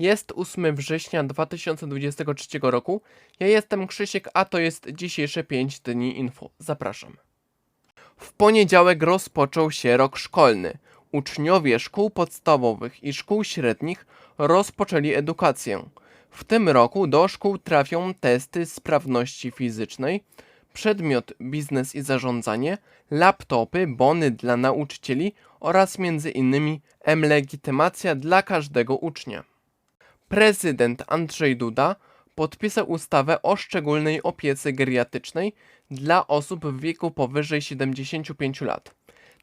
Jest 8 września 2023 roku. Ja jestem Krzysiek, a to jest dzisiejsze 5 dni info. Zapraszam. W poniedziałek rozpoczął się rok szkolny. Uczniowie szkół podstawowych i szkół średnich rozpoczęli edukację. W tym roku do szkół trafią testy sprawności fizycznej, przedmiot biznes i zarządzanie, laptopy, bony dla nauczycieli oraz między innymi m-legitymacja dla każdego ucznia. Prezydent Andrzej Duda podpisał ustawę o szczególnej opiece geriatrycznej dla osób w wieku powyżej 75 lat.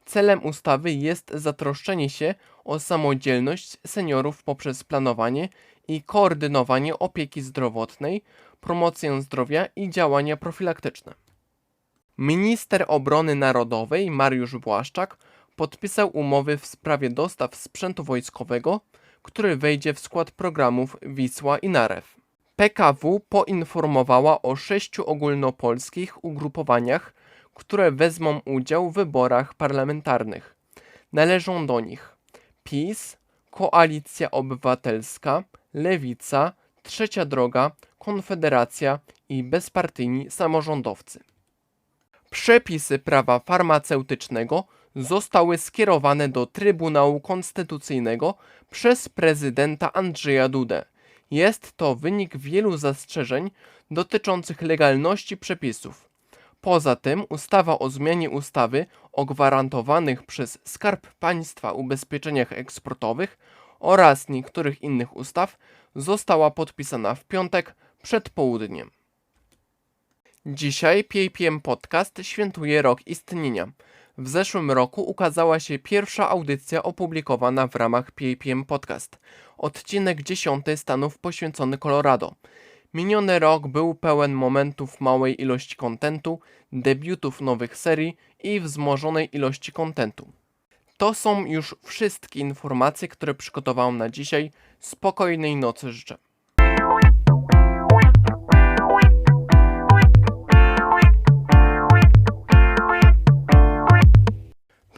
Celem ustawy jest zatroszczenie się o samodzielność seniorów poprzez planowanie i koordynowanie opieki zdrowotnej, promocję zdrowia i działania profilaktyczne. Minister Obrony Narodowej Mariusz Błaszczak podpisał umowy w sprawie dostaw sprzętu wojskowego, który wejdzie w skład programów Wisła i Narew. PKW poinformowała o sześciu ogólnopolskich ugrupowaniach, które wezmą udział w wyborach parlamentarnych. Należą do nich PiS, Koalicja Obywatelska, Lewica, Trzecia Droga, Konfederacja i bezpartyjni samorządowcy. Przepisy prawa farmaceutycznego zostały skierowane do Trybunału Konstytucyjnego przez prezydenta Andrzeja Dudę. Jest to wynik wielu zastrzeżeń dotyczących legalności przepisów. Poza tym ustawa o zmianie ustawy o gwarantowanych przez Skarb Państwa ubezpieczeniach eksportowych oraz niektórych innych ustaw została podpisana w piątek przed południem. Dzisiaj PAPM Podcast świętuje rok istnienia. W zeszłym roku ukazała się pierwsza audycja opublikowana w ramach PAPM Podcast. Odcinek 10 Stanów poświęcony Colorado. Miniony rok był pełen momentów małej ilości kontentu, debiutów nowych serii i wzmożonej ilości kontentu. To są już wszystkie informacje, które przygotowałem na dzisiaj. Spokojnej nocy życzę.